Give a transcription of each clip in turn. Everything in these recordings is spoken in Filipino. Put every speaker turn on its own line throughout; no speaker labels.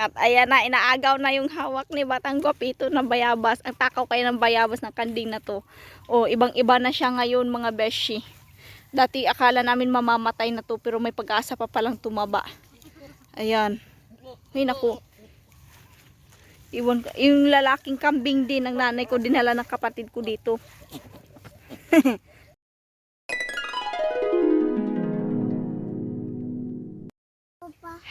At ayan na, inaagaw na yung hawak ni Batang Guapito ng bayabas. Ang takaw kayo ng bayabas ng kanding na to. O, ibang-iba na siya ngayon mga beshi. Dati akala namin mamamatay na to pero may pag-asa pa palang tumaba. Ayan. Ay naku. Iwan, yung lalaking kambing din ng nanay ko dinala ng kapatid ko dito.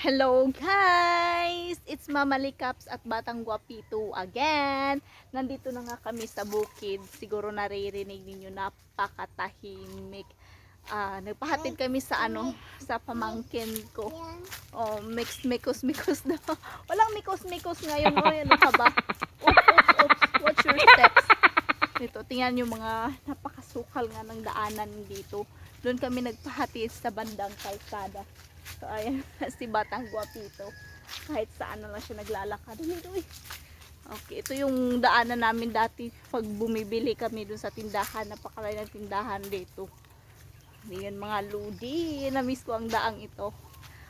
Hello guys! It's Mama Likaps at Batang Guapito again. Nandito na nga kami sa bukid. Siguro naririnig ninyo napakatahimik. Ah, nagpahatid kami sa ano, sa pamangkin ko. Oh, mix mikos mikos daw. Walang mikos mikos ngayon. Oh, ano ka ba? Oops, oops, oops. Watch your steps. Dito, tingnan yung mga napakasukal nga ng daanan dito. Doon kami nagpahatid sa bandang kalsada. So, ayan, si Batang Guapito. Kahit saan na lang siya naglalakad. Uy. Okay, ito yung daanan namin dati pag bumibili kami dun sa tindahan. Napakalay ng tindahan dito. Yan mga ludi. Na-miss ko ang daang ito.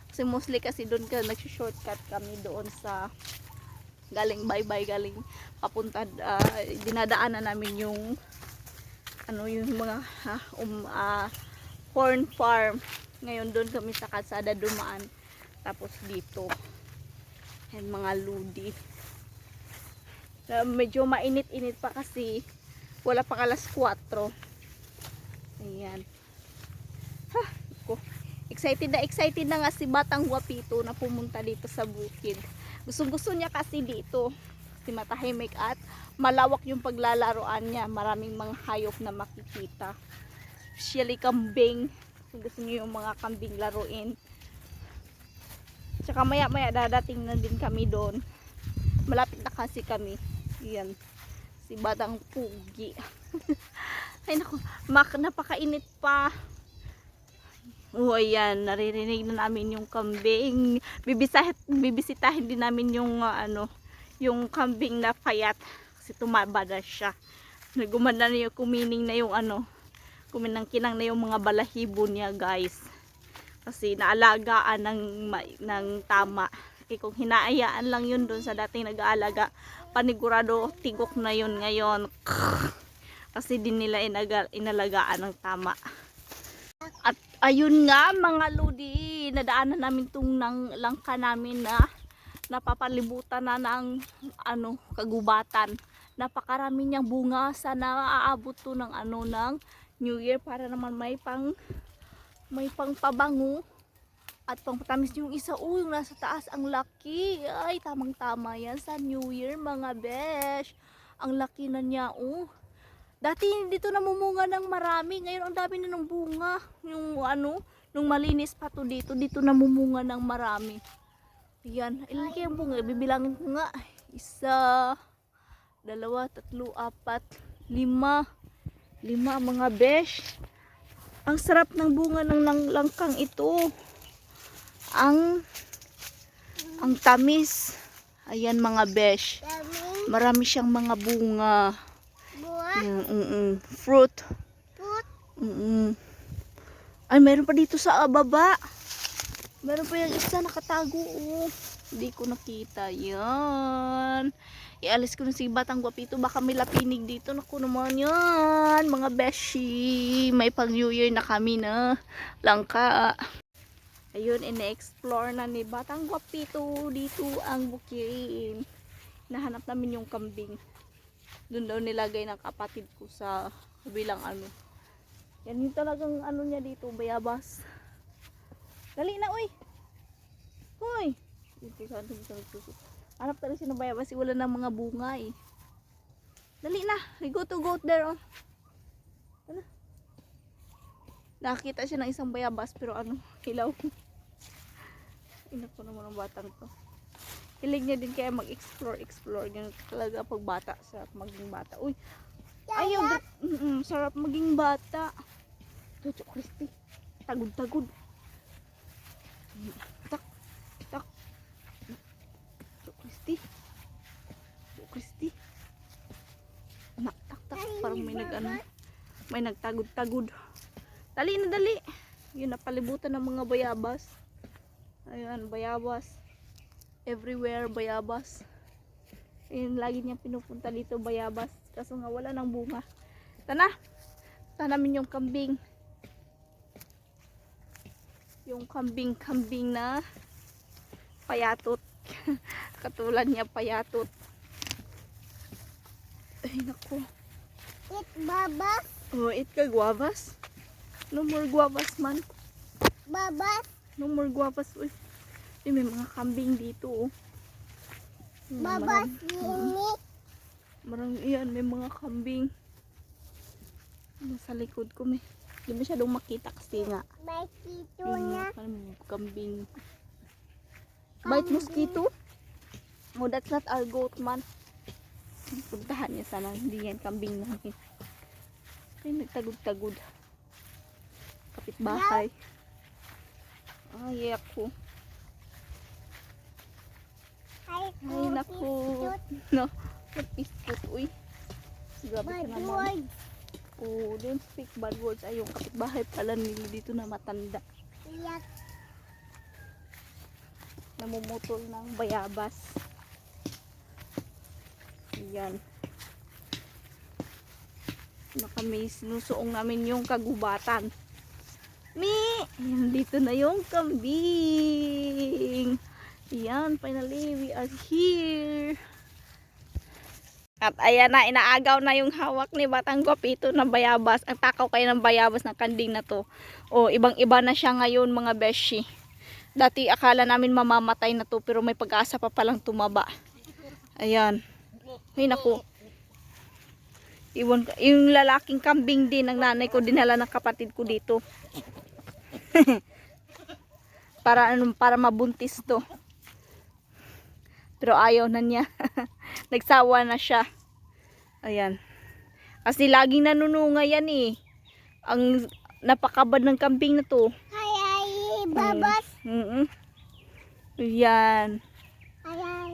Kasi mostly kasi doon ka nag-shortcut kami doon sa galing bye-bye galing papunta ah, dinadaanan namin yung ano yung mga ah, um, ah, corn farm ngayon doon kami sa kalsada dumaan. Tapos dito. Yan mga ludi. Medyo mainit-init pa kasi wala pa alas 4 ayan. Ha, ko. excited na excited na nga si Batang Guapito na pumunta dito sa bukid. Gustong gusto niya kasi dito. Kasi matahimik at malawak yung paglalaroan niya. Maraming mga hayop na makikita. Especially kambing kung gusto niyo yung mga kambing laruin. Tsaka maya maya dadating na din kami doon. Malapit na kasi kami. Yan. Si Batang Pugi. Ay naku. Mak napakainit pa. Oh, ayan, naririnig na namin yung kambing. Bibisahit, bibisitahin din namin yung ah, ano, yung kambing na payat. Kasi tumaba na siya. Nagumanda na yung kumining na yung ano, kuminang kinang na yung mga balahibo niya, guys. Kasi naalagaan ng ng tama. Eh, kung hinaayaan lang yun doon sa dating nag-aalaga, panigurado tigok na yun ngayon. Kasi din nila inaga, inalagaan ng tama. At ayun nga mga ludi, nadaanan namin tong nang langka namin na napapalibutan na ng ano, kagubatan. Napakarami niyang bunga sana aabot to ng ano ng New Year para naman may pang may pang pabango at pang patamis yung isa. Oh, yung nasa taas ang laki. Ay, tamang tama yan sa New Year mga besh. Ang laki na niya, oh. Dati dito namumunga ng marami. Ngayon ang dami na ng bunga. Yung ano, nung malinis pa to dito, dito namumunga ng marami. Yan. Ilan kaya bunga? Bibilangin ko nga. Isa, dalawa, tatlo, apat, lima. Lima mga besh. Ang sarap ng bunga ng lang- langkang ito. Ang ang tamis. Ayan mga besh. Marami siyang mga bunga. Yan, mm Fruit.
Put.
Mm Ay, meron pa dito sa ah, baba. Meron pa yung isa nakatago. Oh. Hindi ko nakita. Yan. Ialis ko na si Batang Guapito. Baka may lapinig dito. Naku naman yan. Mga beshi. May pang New Year na kami na. Langka. Ayun, ine-explore na ni Batang Guapito. Dito ang bukirin. Nahanap namin yung kambing. Doon daw nilagay ng kapatid ko sa kabilang ano. Yan yung talagang ano niya dito, bayabas. Dali na, uy! Uy! Hanap talaga siya ng bayabas, kasi wala na mga bunga eh. Dali na, we go to go there oh. Ano? Nakakita siya ng isang bayabas pero ano, hilaw. Ina ko naman ang batang to. Hilig niya din kaya mag-explore, explore. Ganun talaga pag bata, sarap maging bata. Uy, ayaw, gra- mm sarap maging bata. Tucho Christy, tagod-tagod. Tak, tak. Tucho Christy. Tucho Christy. Anak, tak, tak. Parang may nag ano, may nagtagod-tagod. Dali na dali. Yun, napalibutan ng mga bayabas. Ayan, bayabas. Everywhere bayabas. Ayun, lagi niya pinupunta dito bayabas. Kaso nga wala ng bunga. Tana, tanamin yung kambing. Yung kambing-kambing na payatot. Katulad niya payatot. Ay, naku.
It babas.
Oh, eat ka guavas. No more guavas man.
Babas.
No more guavas. Uy, Uy, may mga kambing dito. Oh.
Babas. Ini.
Marami yan, may mga kambing. Nasa likod ko may. Hindi masyadong makita kasi nga.
May kito
Yung
na.
kam- kambing. Bite mosquito? Oh, that's not our goat man. Puntahan niya sana. Hindi yan kambing namin. Ay, nagtagod-tagod. Kapitbahay. Ay, ako.
Ay,
naku. No, napiskot. Uy. Grabe ka naman. Oh, don't speak bad words. Ay, yung kapitbahay pala nila dito na matanda.
Iyak.
Namumutol ng bayabas. Ayan. Na kami sinusuong namin yung kagubatan. Mi! Ayan, dito na yung kambing. Ayan, finally, we are here. At ayan na, inaagaw na yung hawak ni Batang Guapito na bayabas. Ang takaw kayo ng bayabas ng kanding na to. O, ibang-iba na siya ngayon mga beshi. Dati akala namin mamamatay na to pero may pag-asa pa palang tumaba. Ayan. Ay naku. Iwan. Yung lalaking kambing din ng nanay ko dinala ng kapatid ko dito. para para mabuntis to. Pero ayaw na niya. Nagsawa na siya. Ayan. Kasi laging nanununga yan eh. Ang napakabad ng kambing na to.
Ay, ay, babas.
Mm Yan.
Ay, ay.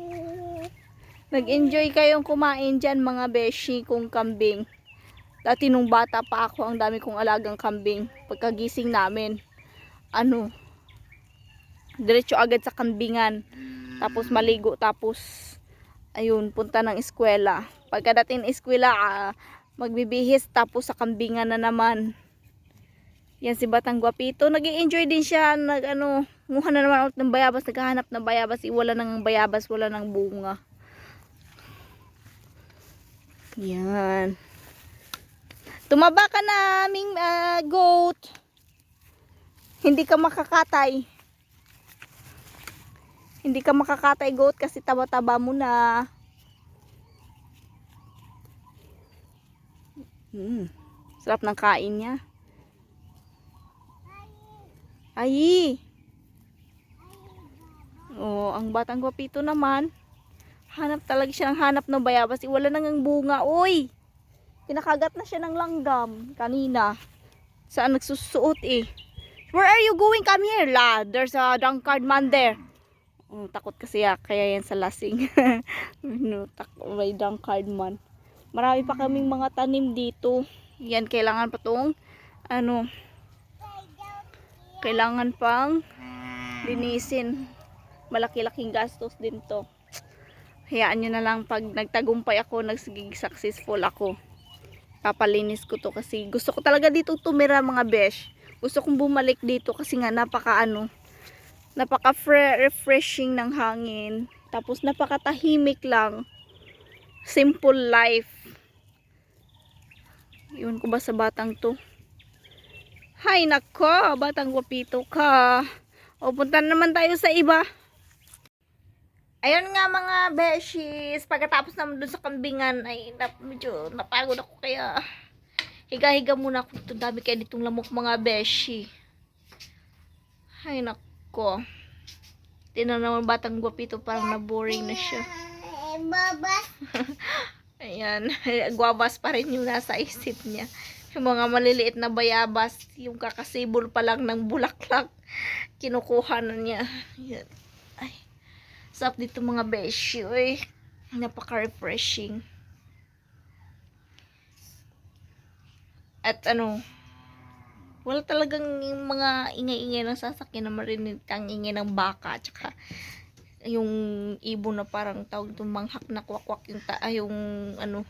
Nag-enjoy kayong kumain dyan mga beshi kung kambing. Dati nung bata pa ako, ang dami kong alagang kambing. Pagkagising namin, ano, diretso agad sa kambingan. Tapos maligo, tapos, ayun, punta ng eskwela. Pagkadating ng eskwela, ah, magbibihis, tapos sa kambingan na naman. Yan si Batang Guapito. nag enjoy din siya. Nag, ano, nguha na naman ulit ng bayabas. Naghahanap ng bayabas. Iwala ng bayabas. Wala ng bunga. Yan. Tumaba ka na, aming ah, goat. Hindi ka makakatay. Hindi ka makakatay goat kasi taba-taba mo na. Mm. Sarap ng kain niya. Ay. Oh, ang batang gwapito naman. Hanap talaga siya ng hanap ng bayabas. Eh, Wala nang ang bunga. Uy! Kinakagat na siya ng langgam kanina. Saan nagsusuot eh. Where are you going? Come here, la. There's a drunkard man there. Oh, takot kasi ya, kaya yan sa lasing. no, tak may drunkard man. Marami pa kaming mga tanim dito. Yan, kailangan pa tong, ano, kailangan pang linisin. Malaki-laking gastos din to. Hayaan nyo na lang pag nagtagumpay ako, nagsigig successful ako. Papalinis ko to kasi gusto ko talaga dito tumira mga besh. Gusto kong bumalik dito kasi nga napaka ano, napaka refreshing ng hangin. Tapos napakatahimik lang. Simple life. Yun ko ba sa batang to? Hay nako, batang guwapito ka. O punta naman tayo sa iba. Ayun nga mga beshies, pagkatapos naman dun sa kambingan ay na, medyo napagod ako kaya higa-higa muna ako. Ito dami kaya ditong lamok mga beshi. Ay nako. Tinan naman batang guwapito parang na-boring na siya.
Babas.
Ayan, guwabas pa rin yung nasa isip niya. Yung mga maliliit na bayabas, yung kakasibol pa lang ng bulaklak, kinukuha na niya. Ayan. Ay, sarap dito mga beshi, uy. Napaka-refreshing. At ano, wala talagang yung mga ingay-ingay ng sasakyan na marinig ang ingay ng baka, tsaka yung ibon na parang tawag itong manghak na kwakwak yung ta yung ano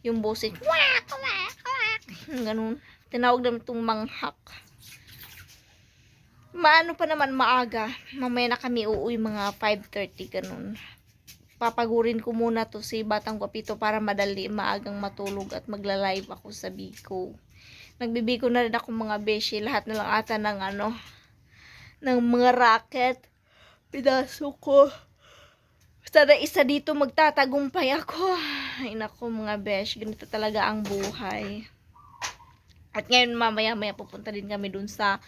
yung boses kwak kwak kwak ganun. Tinawag namin itong manghak. Maano pa naman maaga. Mamaya na kami uuwi mga 5.30 ganun. Papagurin ko muna to si Batang Guapito para madali maagang matulog at magla-live ako sa Biko nagbibiko na rin ako mga beshi lahat na lang ata ng ano ng mga racket pinasok ko. Sana isa dito magtatagumpay ako. Ay nako mga besh, ganito talaga ang buhay. At ngayon mamaya maya pupunta din kami dun sa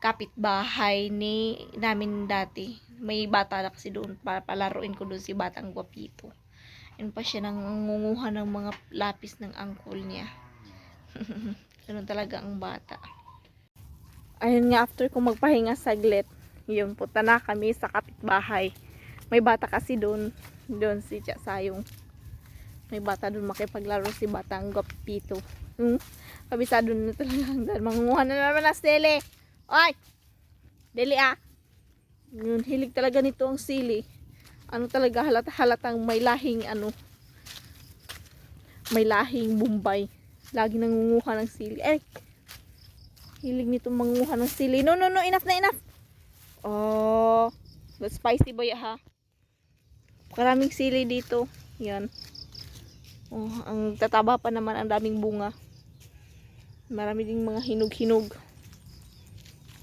kapitbahay ni namin dati. May bata na kasi doon para palaruin ko doon si Batang Guapito. Yun pa siya nangunguha ng mga lapis ng angkol niya. Ganun talaga ang bata. Ayun nga, after ko magpahinga saglit, yun, punta na kami sa kapitbahay. May bata kasi doon, doon si Sayong. May bata doon makipaglaro si Batang Gopito. Hmm? Kabisado na talaga ang dahil mangunguha na naman na si Deli. Oy! Deli ah! Yun, hilig talaga nito ang sili. Ano talaga halata halatang may lahing ano may lahing Bombay. Lagi nangunguha ng sili. Eh, hilig nito mangunguha ng sili. No, no, no, enough na enough. Oh, but spicy ba ya, ha? Maraming sili dito. Yan. Oh, ang tataba pa naman ang daming bunga. Marami ding mga hinog-hinog.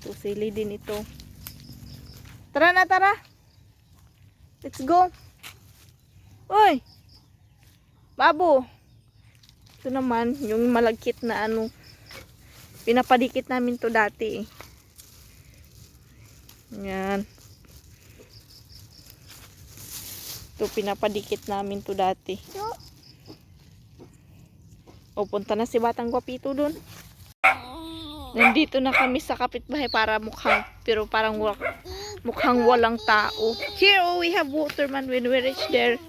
So, sili din ito. Tara na, tara. Let's go. Uy! Babo! Ito naman, yung malagkit na ano. Pinapadikit namin to dati eh. Yan. Ito, pinapadikit namin to dati. O, punta na si Batang Guapito dun. Nandito na kami sa kapitbahay para mukhang, pero parang wa- mukhang walang tao. Here, oh, we have waterman when we reach there.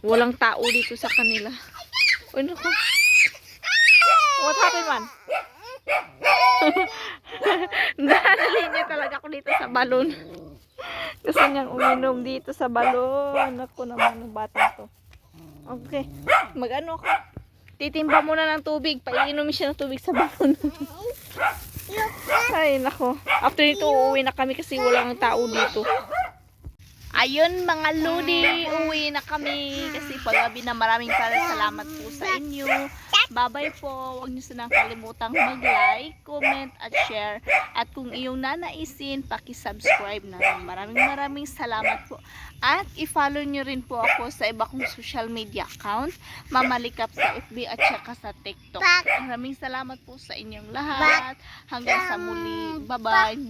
Walang tao dito sa kanila. Uy, naku. What happened, man? Nadali niya talaga ako dito sa balon. Gusto niyang uminom dito sa balon. Ako naman ng bata to. Okay. Mag-ano ako. Titimba muna ng tubig. Paiinom siya ng tubig sa balon. Ay, nako. After nito, uuwi na kami kasi walang tao dito. Ayun mga lodi, uwi na kami kasi pagabi na maraming salamat po sa inyo. Bye-bye po. Huwag niyo sanang kalimutang mag-like, comment, at share. At kung iyong nanaisin, paki-subscribe na rin. Maraming maraming salamat po. At i-follow niyo rin po ako sa iba kong social media account. Mamalikap sa FB at saka sa TikTok. Maraming salamat po sa inyong lahat. Hanggang sa muli. Bye-bye.